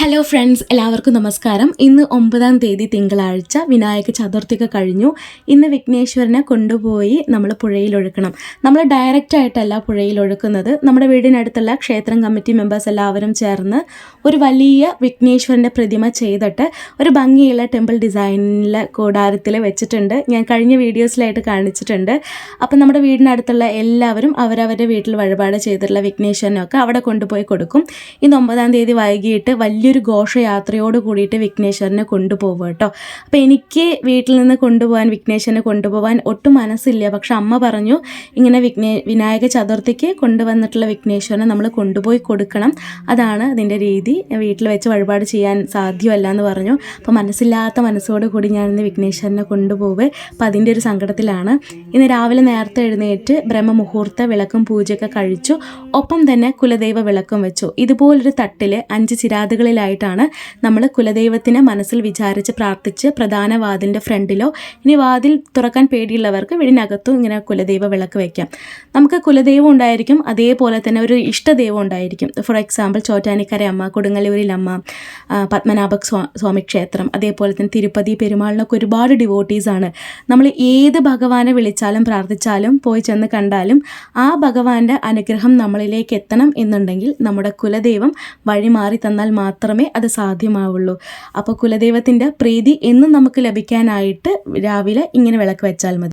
Hello friends എല്ലാവർക്കും നമസ്കാരം. ഇന്ന് ഒമ്പതാം തീയതി തിങ്കളാഴ്ച വിനായക ചതുർത്ഥിക്ക് കഴിഞ്ഞു. ഇന്ന് വിഘ്നേശ്വരനെ കൊണ്ടുപോയി നമ്മൾ പുഴയിൽ ഒഴുക്കണം. നമ്മൾ ഡയറക്റ്റ് ആയിട്ടല്ല പുഴയിൽ ഒഴുക്കുന്നത്. നമ്മുടെ വീടിനടുത്തുള്ള ക്ഷേത്രം കമ്മിറ്റി മെമ്പേഴ്സ് എല്ലാവരും ചേർന്ന് ഒരു വലിയ വിഘ്നേശ്വരന്റെ പ്രതിമ ചെയ്തിട്ട് ഒരു ഭംഗിയുള്ള ടെമ്പിൾ ഡിസൈനിലെ കൂടാരത്തിൽ വെച്ചിട്ടുണ്ട്. ഞാൻ കഴിഞ്ഞ വീഡിയോസിലായിട്ട് കാണിച്ചിട്ടുണ്ട്. അപ്പം നമ്മുടെ വീടിനടുത്തുള്ള എല്ലാവരും അവരവരുടെ വീട്ടിൽ വഴിപാട് ചെയ്തിട്ടുള്ള വിഘ്നേശ്വരനൊക്കെ അവിടെ കൊണ്ടുപോയി കൊടുക്കും. ഇന്ന് ഒമ്പതാം തീയതി വൈകിട്ട് വലിയൊരു ഘോഷയാത്രയോട് കൂടിയിട്ട് വിഘ്നേശ്വരനെ കൊണ്ടുപോകും കേട്ടോ. അപ്പോൾ എനിക്ക് വീട്ടിൽ നിന്ന് കൊണ്ടുപോകാൻ വിഘ്നേശ്വരനെ കൊണ്ടുപോകാൻ ഒട്ടും മനസ്സില്ല. പക്ഷെ അമ്മ പറഞ്ഞു ഇങ്ങനെ വിഘ്നേ വിനായക ചതുർത്ഥിക്ക് കൊണ്ടുവന്നിട്ടുള്ള വിഘ്നേശ്വരനെ നമ്മൾ കൊണ്ടുപോയി കൊടുക്കണം. അതാണ് അതിന്റെ രീതി. വീട്ടിൽ വെച്ച് വഴിപാട് ചെയ്യാൻ സാധ്യമല്ല എന്ന് പറഞ്ഞു. അപ്പോൾ മനസ്സില്ലാത്ത മനസ്സോട് കൂടി ഞാൻ ഇന്ന് വിഘ്നേശ്വരനെ കൊണ്ടുപോവേ അപ്പോൾ അതിന്റെ ഒരു സങ്കടത്തിലാണ്. ഇന്ന് രാവിലെ നേരത്തെ എഴുന്നേറ്റ് ബ്രഹ്മമുഹൂർത്ത വിളക്കും പൂജയൊക്കെ കഴിച്ചു. ഒപ്പം തന്നെ കുലദൈവ വിളക്കും വെച്ചു. ഇതുപോലൊരു തട്ടിൽ അഞ്ച് ചിരാതുകളിലായിട്ടാണ് നമ്മൾ കുലദൈവത്തിനെ മനസ്സിൽ വിചാരിച്ച് പ്രാർത്ഥിച്ച് പ്രധാന വാതിലിന്റെ ഫ്രണ്ടിലോ ഇനി വാതിൽ തുറക്കാൻ പേടിയുള്ളവർക്ക് വീടിനകത്തും ഇങ്ങനെ കുലദൈവ വിളക്ക് വയ്ക്കാം നമുക്ക് കുലദൈവം ഉണ്ടായിരിക്കും അതേപോലെ തന്നെ ഒരു ഇഷ്ടദൈവം ഉണ്ടായിരിക്കും. ഫോർ എക്സാമ്പിൾ ചോറ്റാനിക്കര അമ്മ കൊടുങ്ങല്ലൂരിലമ്മ പത്മനാഭ സ്വാമി ക്ഷേത്രം അതേപോലെ തന്നെ തിരുപ്പതി പെരുമാളിനൊക്കെ ഒരുപാട് ഡിവോട്ടീസാണ് നമ്മൾ ഏത് ഭഗവാനെ വിളിച്ചാലും പ്രാർത്ഥിച്ചാലും പോയി ചെന്ന് കണ്ടാലും ആ ഭഗവാന്റെ അനുഗ്രഹം നമ്മളിലേക്ക് എത്തണം എന്നുണ്ടെങ്കിൽ നമ്മുടെ കുലദൈവം വഴിമാറി തന്നാൽ മാത്രമേ അത് സാധ്യമാവുള്ളൂ. അപ്പോൾ കുലദൈവത്തിന്റെ പ്രീതി എന്നും നമുക്ക് ലഭിക്കാനായിട്ട് രാവിലെ ഇങ്ങനെ വിളക്ക് വെച്ചാൽ മതി.